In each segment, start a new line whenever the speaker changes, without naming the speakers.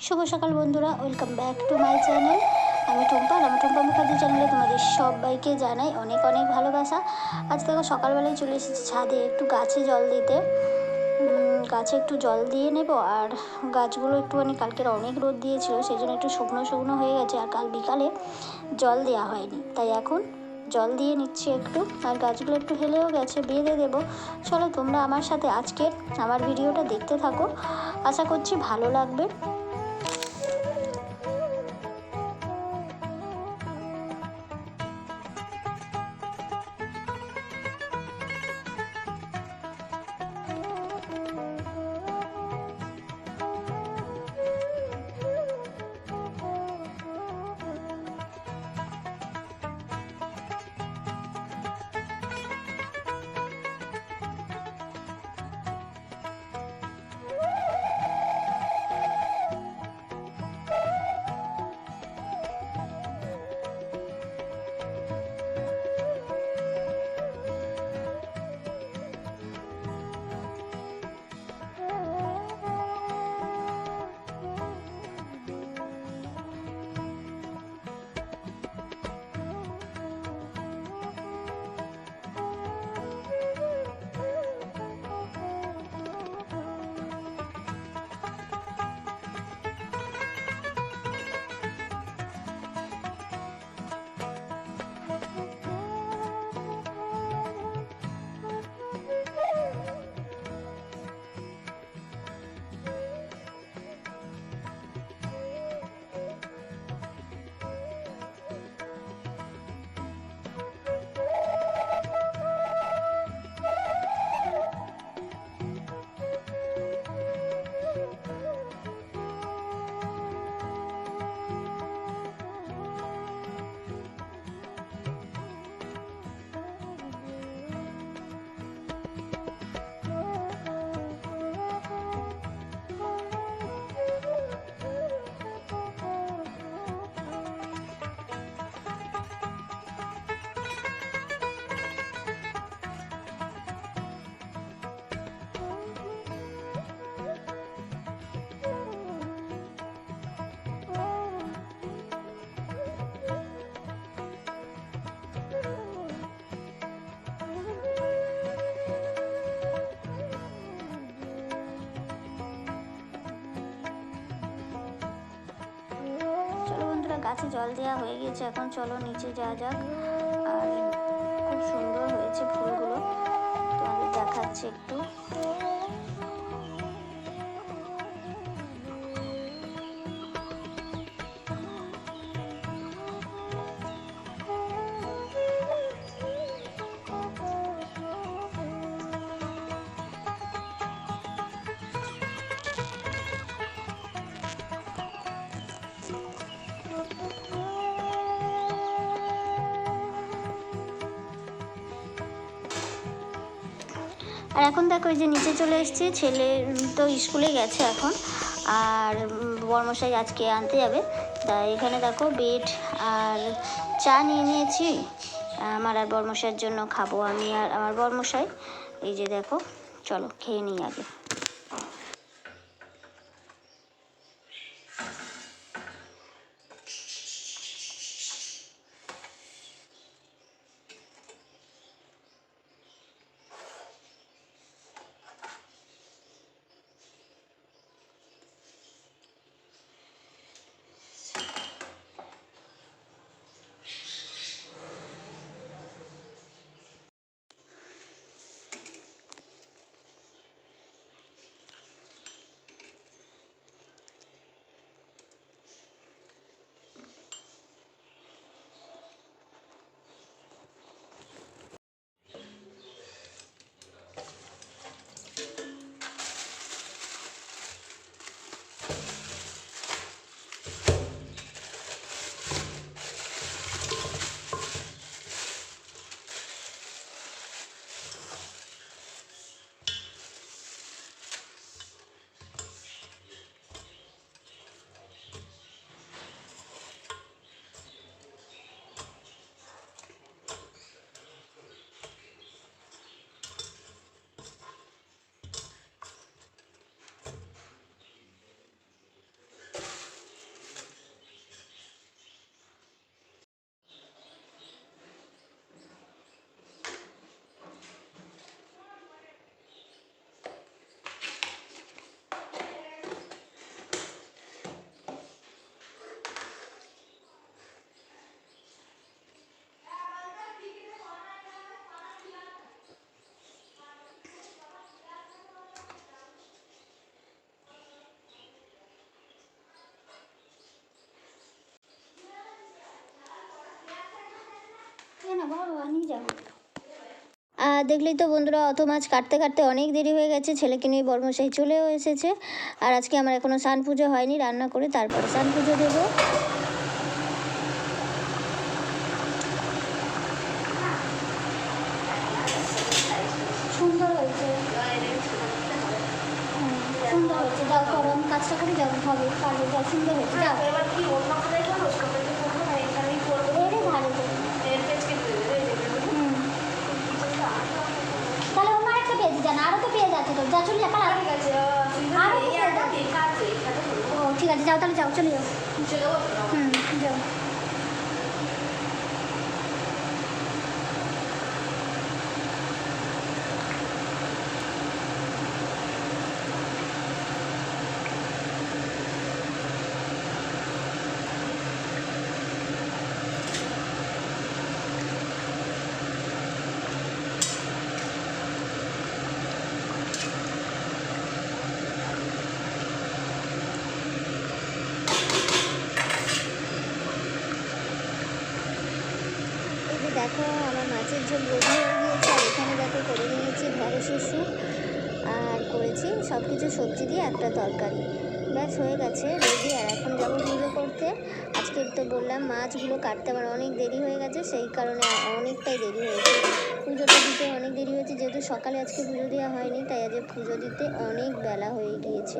শুভ সকাল বন্ধুরা welcome back to my channel আমি টুম্পা আমার টুম্পা মুখার্জি চ্যানেলে তোমাদের সবাইকে জানাই অনেক অনেক ভালোবাসা। আজ দেখো সকালবেলায় চলে এসেছি ছাদে একটু গাছে জল দিতে। গাছে একটু জল দিয়ে নেব, আর গাছগুলো একটুখানি কালকের অনেক রোদ দিয়েছিল সেই জন্য একটু শুকনো শুকনো হয়ে গেছে, আর কাল বিকালে জল দেওয়া হয়নি। তাই এখন জল দিয়ে নিচ্ছি একটু, আর গাছগুলো একটু হেলেও গেছে, বেঁধে দেবো। চলো তোমরা আমার সাথে আজকের আমার ভিডিওটা দেখতে থাকো। আশা করছি ভালো লাগবে। গাছে জল দেওয়া হয়ে গেছে, এখন চলো নিচে যাওয়া যাক। আর খুব সুন্দর হয়েছে ফুলগুলো। তোমাদের দেখাচ্ছে একটু। আর এখন দেখো এই যে নিচে চলে এসেছি, ছেলে তো স্কুলে গেছে এখন। আর বর্মশাই আজকে আনতে যাবে। তা এখানে দেখো বেড আর চা নিয়ে নিয়েছি। আমার আর বর্মশাইয়ের জন্য খাব আমি আর আমার বর্মশাই। এই যে দেখো, চলো খেয়ে নিই আগে। আর দেখলেই তো বন্ধুরা, অত মাছ কাটতে কাটতে অনেক দেরি হয়ে গেছে, ছেলেকে নিয়ে বর্মশাই চলেও এসেছে। আর আজকে আমার এখনও স্নান পুজো হয়নি, রান্না করে তারপরে স্নান পুজো দেবো। সুন্দর হয়েছে
এবার কি অন্য কোথায় করব সকালে করব না এখানেই করব
এরে ধারে দেবে
এর পেজকে দেবে
হুম তাহলে অন্য একটা পেজ দেন আরও তো পেজ আছে তো যা চলে যা পালা
ঠিক আছে
আরও
এই
কোথায়
একটা
যাবে?
লেখা আছে এখানে
ও ঠিক আছে যাও তাহলে যাও চলে যাও
চলে যাব
হুম যাও এই যে দেখো রেডি হয়ে গিয়েছে আর এখানে দেখো করে নিয়েছি ঢেঁড়সের স্যুপ আর করেছি সব কিছু সবজি দিয়ে একটা তরকারি। ব্যাস হয়ে গেছে, রেডি আর এখন যাব পুজো করতে। আজকে তো বললাম মাছগুলো কাটতে আমার অনেক দেরি হয়ে গেছে। সেই কারণে অনেকটাই দেরি হয়েছে পুজোটা দিতে অনেক দেরি হয়েছে, যেহেতু সকালে আজকে পুজো দেওয়া হয়নি, তাই আজকে পুজো দিতে অনেক বেলা হয়ে গিয়েছে।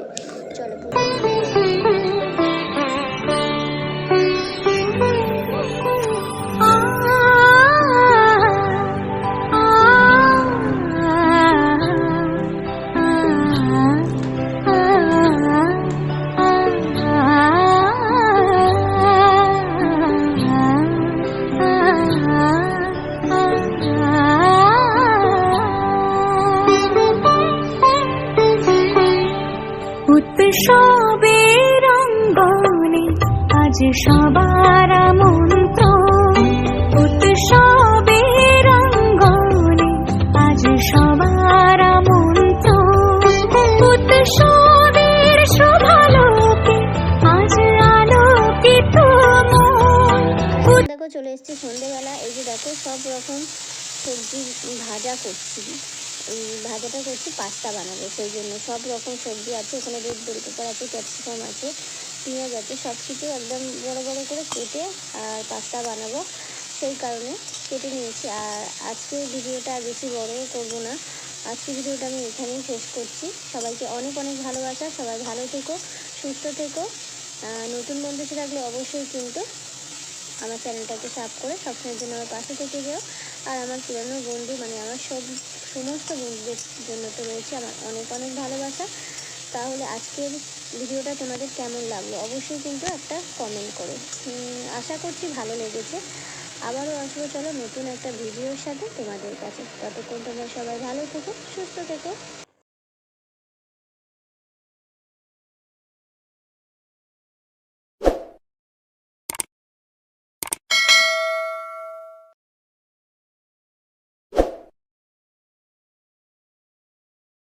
চলো পুজো।
সবার মন্ত্র উৎসবের অঙ্গনে আজ সবার মন্ত্র উৎসবের শোভালোকে আজ আলোকিত
দেখো, চলে এসেছি সন্ধেবেলা। এই যে দেখো, সব রকম সবজি ভাজা করছি। ভাজাটা করছি, পাস্তা বানাবো, সেই জন্য সব রকম সবজি আছে। এখানে রেড বেল পেপার আছে ক্যাপসিকাম আছে পেঁয়াজ আছে সব কিছু একদম বড় বড় করে কেটে আর পাস্তা বানাবো। সেই কারণে কেটে নিয়েছি। আর আজকে ভিডিওটা বেশি বড়ও করব না। আজকে ভিডিওটা আমি এখানেই শেষ করছি। সবাইকে অনেক অনেক ভালোবাসা। সবাই ভালো থেকো, সুস্থ থেকো। নতুন বন্ধু থাকলে অবশ্যই কিন্তু আমার চ্যানেলটাকে সাব করে সবসময়ের জন্য আমার পাশে থেকে যেও। আর আমার পুরানো বন্ধু মানে আমার সব, সমস্ত বন্ধুদের জন্য তো রয়েছে আমার অনেক অনেক ভালোবাসা। তাহলে আজকের ভিডিওটা তোমাদের কেমন লাগল? অবশ্যই কিন্তু একটা কমেন্ট করো। আশা করছি ভালো লেগেছে। আবারও আসব, চলো নতুন একটা ভিডিওর সাথে তোমাদের কাছে। ততক্ষণ তোমরা সবাই ভালো থেকো, সুস্থ থেকো।